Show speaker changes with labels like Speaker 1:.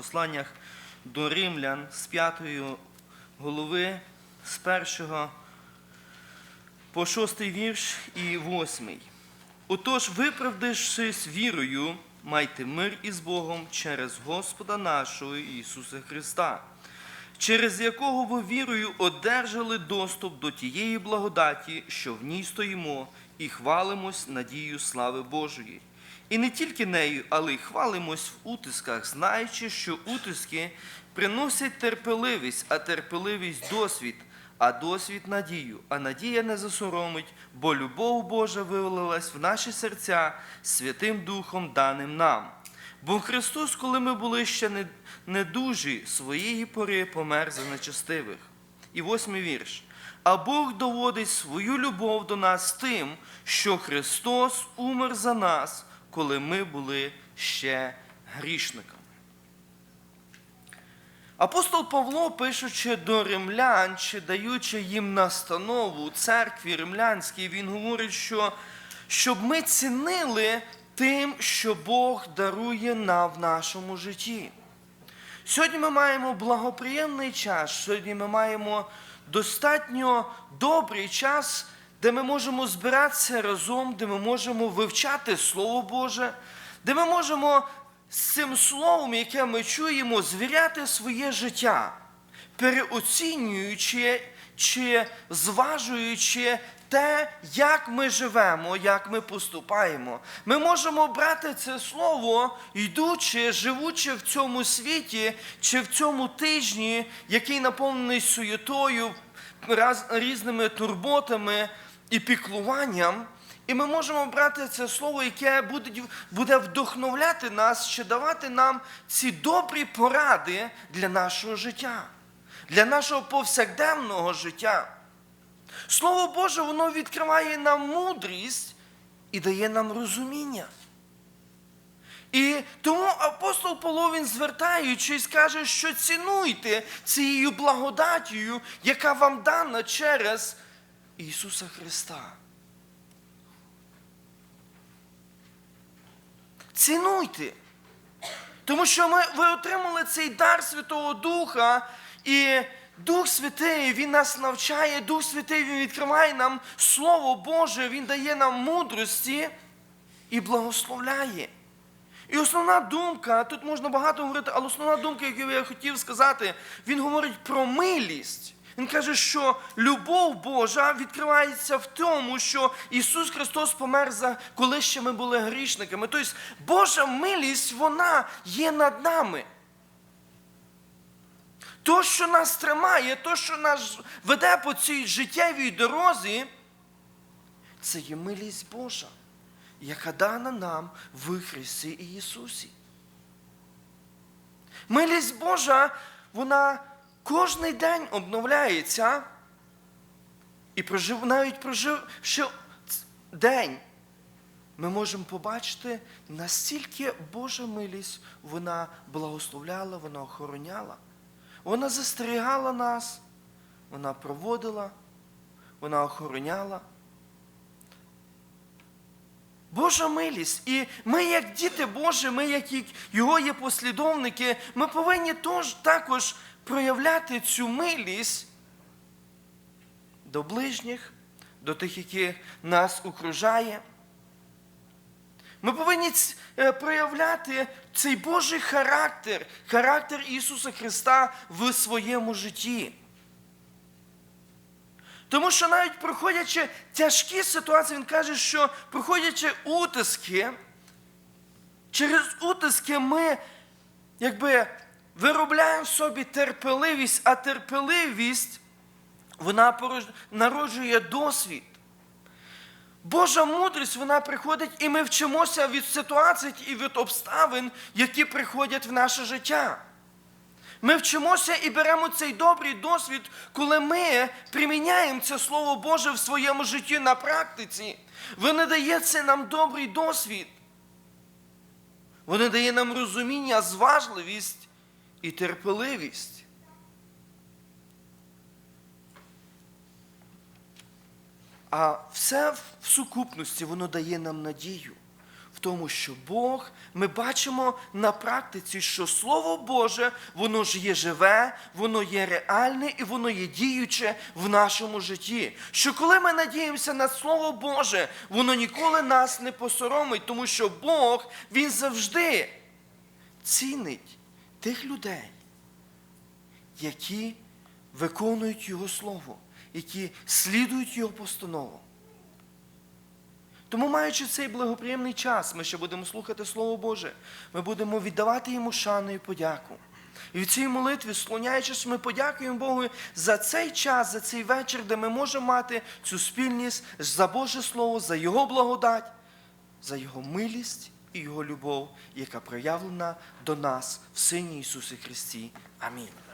Speaker 1: посланнях до римлян з 5 голови, з 1 по 6 вірш і 8. Отож, виправдавшись вірою, майте мир із Богом через Господа нашого Ісуса Христа, через якого ви вірою одержали доступ до тієї благодаті, що в ній стоїмо, і хвалимось надією слави Божої. І не тільки нею, але й хвалимось в утисках, знаючи, що утиски приносять терпеливість, а терпеливість досвід, а досвід надію. А надія не засоромить, бо любов Божа вилилась в наші серця Святим Духом, даним нам. Бо Христос, коли ми були ще недужі, своєї пори помер за нечестивих. І восьмий вірш. А Бог доводить свою любов до нас тим, що Христос умер за нас, коли ми були ще грішниками. Апостол Павло, пишучи до римлян, чи даючи їм настанову у церкві римлянській, він говорить, що щоб ми цінили тим, що Бог дарує нам в нашому житті. Сьогодні ми маємо благоприємний час, сьогодні ми маємо достатньо добрий час, де ми можемо збиратися разом, де ми можемо вивчати Слово Боже, де ми можемо з цим словом, яке ми чуємо, звіряти своє життя, переоцінюючи чи зважуючи те, як ми живемо, як ми поступаємо. Ми можемо брати це слово, йдучи, живучи в цьому світі чи в цьому тижні, який наповнений суєтою, різними турботами і піклуванням. І ми можемо брати це слово, яке буде, буде вдохновляти нас чи давати нам ці добрі поради для нашого життя, для нашого повсякденного життя. Слово Боже, воно відкриває нам мудрість і дає нам розуміння. І тому апостол Павло, він звертаючись, каже, що цінуйте цією благодаттю, яка вам дана через Ісуса Христа. Цінуйте. Тому що ми, ви отримали цей дар Святого Духа, і Дух Святий, Він нас навчає, Дух Святий Він відкриває нам Слово Боже, Він дає нам мудрості і благословляє. І основна думка, тут можна багато говорити, але основна думка, яку я хотів сказати, він говорить про милість. Він каже, що любов Божа відкривається в тому, що Ісус Христос помер за коли ще ми були грішниками. Тобто Божа милість, вона є над нами. То, що нас тримає, то, що нас веде по цій життєвій дорозі, це є милість Божа, яка дана нам в Христі Ісусі. Милість Божа, вона кожний день обновляється, і прожив, навіть проживши день, ми можемо побачити, настільки Божа милість вона благословляла, вона охороняла. Вона застерігала нас, вона проводила, вона охороняла. Божа милість. І ми, як діти Божі, ми, як Його є послідовники, ми повинні тож, також проявляти цю милість до ближніх, до тих, які нас окружає. Ми повинні е, проявляти цей Божий характер, характер Ісуса Христа в своєму житті. Тому що навіть проходячи тяжкі ситуації, він каже, що проходячи утиски, через утиски ми якби виробляємо в собі терпеливість, а терпеливість вона народжує досвід. Божа мудрість вона приходить, і ми вчимося від ситуацій і від обставин, які приходять в наше життя. Ми вчимося і беремо цей добрий досвід, коли ми приміняємо це Слово Боже в своєму житті на практиці. Воно дає це нам добрий досвід. Воно дає нам розуміння, зважливість і терпеливість. А все в сукупності воно дає нам надію. В тому, що Бог, ми бачимо на практиці, що Слово Боже, воно ж є живе, воно є реальне і воно є діюче в нашому житті. Що коли ми надіємося на Слово Боже, воно ніколи нас не посоромить, тому що Бог, Він завжди цінить тих людей, які виконують Його Слово, які слідують Його постановам. Тому, маючи цей благоприємний час, ми ще будемо слухати Слово Боже, ми будемо віддавати йому шану і подяку. І в цій молитві, склоняючись, ми подякуємо Богу за цей час, за цей вечір, де ми можемо мати цю спільність за Боже Слово, за Його благодать, за Його милість і Його любов, яка проявлена до нас в Сині Ісусі Христі. Амінь.